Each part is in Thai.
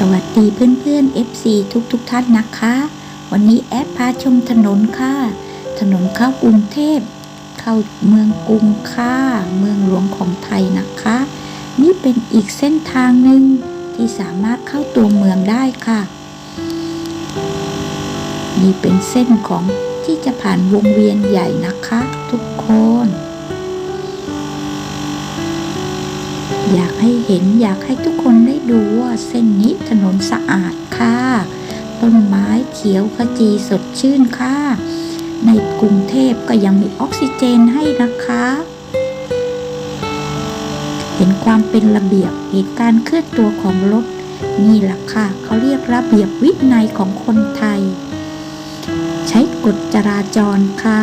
สวัสดีเพื่อนๆ FC ทุกๆท่านนะคะ วันนี้แอดพาชมถนนค่ะ ถนนเข้ากรุงเทพ เข้าเมืองกรุงค่ะ เมืองหลวงของไทยนะคะ นี่เป็นอีกเส้นทางหนึ่งที่สามารถเข้าตัวเมืองได้ค่ะ นี่เป็นเส้นของที่จะผ่านวงเวียนใหญ่นะคะ ทุกคน อยากให้เห็นอยากให้ทุกคนได้ดูว่าเส้นนี้ เขียวขจีสดชื่นค่ะ ในกรุงเทพก็ยังมีออกซิเจนให้นะคะ เห็นความเป็นระเบียบเหตุการณ์เคลื่อนตัวของรถนี่แหละค่ะเขาเรียกระเบียบวินัยของคนไทย ใช้กฎจราจรค่ะ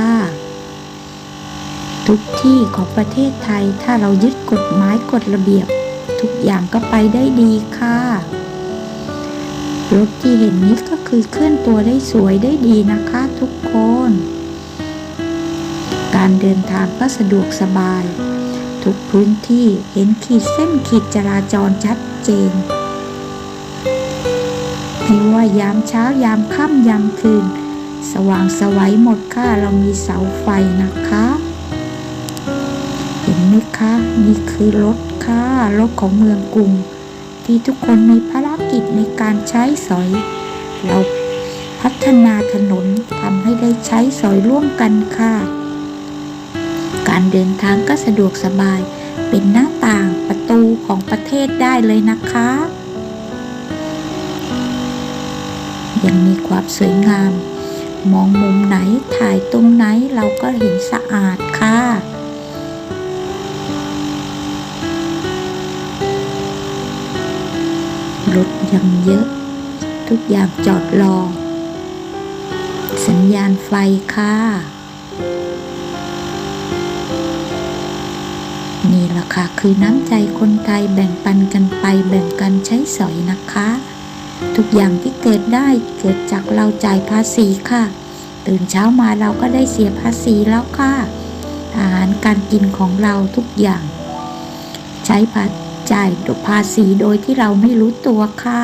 ทุกที่ของประเทศไทยถ้าเรายึดกฎหมายกฎระเบียบ ทุกอย่างก็ไปได้ดีค่ะ รถที่เห็นนี้ก็คือเคลื่อนตัวได้สวยได้ดีนะคะทุกคน การเดินทางก็สะดวกสบาย ทุกพื้นที่เห็นขีดเส้นขีดจราจรชัดเจนไม่ว่ายามเช้ายามค่ำยามคืน สว่างสวัยหมดค่ะเรามีเสาไฟนะคะ เห็นไหมคะ นี่คือรถค่ะรถของเมืองกรุง ที่ทุกคนมีภาร กิจในการใช้สอย เราพัฒนาถนนทำให้ได้ใช้สอยร่วมกันค่ะ การเดินทางก็สะดวกสบาย เป็นหน้าต่างประตูของประเทศได้เลยนะคะ ยังมีความสวยงาม มองมุมไหนถ่ายตรงไหนเราก็เห็นสะอาดค่ะ รถยังเยอะ ทุกอย่างจอดรอ สัญญาณไฟค่ะ นี่ละค่ะ คือน้ำใจคนไทยแบ่งปันกันไปแบ่งกันใช้สอยนะคะ ทุกอย่างที่เกิดได้เกิดจากเราจ่ายภาษีค่ะ ตื่นเช้ามาเราก็ได้เสียภาษีแล้วค่ะ อาหารการกินของเราทุกอย่าง ใช้ภาษ จ่ายภาษีโดยที่เราไม่รู้ตัวค่ะ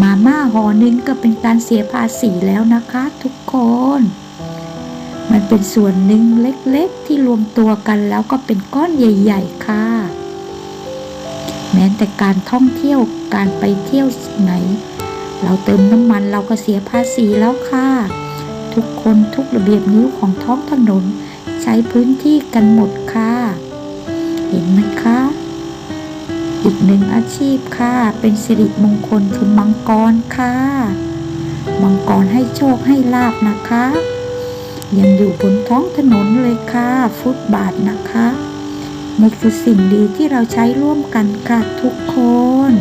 มาม่าห่อหนึงก็เป็นการเสียภาษีแล้วนะคะ ทุกคน มันเป็นส่วนหนึ่งเล็กๆ ที่รวมตัวกันแล้วก็เป็นก้อนใหญ่ ๆ ค่ะ แม้แต่การท่องเที่ยวการไปเที่ยวไหน เราเติมน้ำมันเราก็เสียภาษีแล้วค่ะ ทุกคนทุกระเบียบนิ้วของท้องถนนใช้พื้นที่กันหมดค่ะ เห็นไหมคะ อีกหนึ่งอาชีพค่ะ เป็นสิริมงคลคือมังกรค่ะ มังกรให้โชคให้ลาบนะคะ ยังอยู่บนท้องถนนเลยค่ะ ฟุตบาทนะคะ นี่คือสิ่งดีที่เราใช้ร่วมกันค่ะทุกคน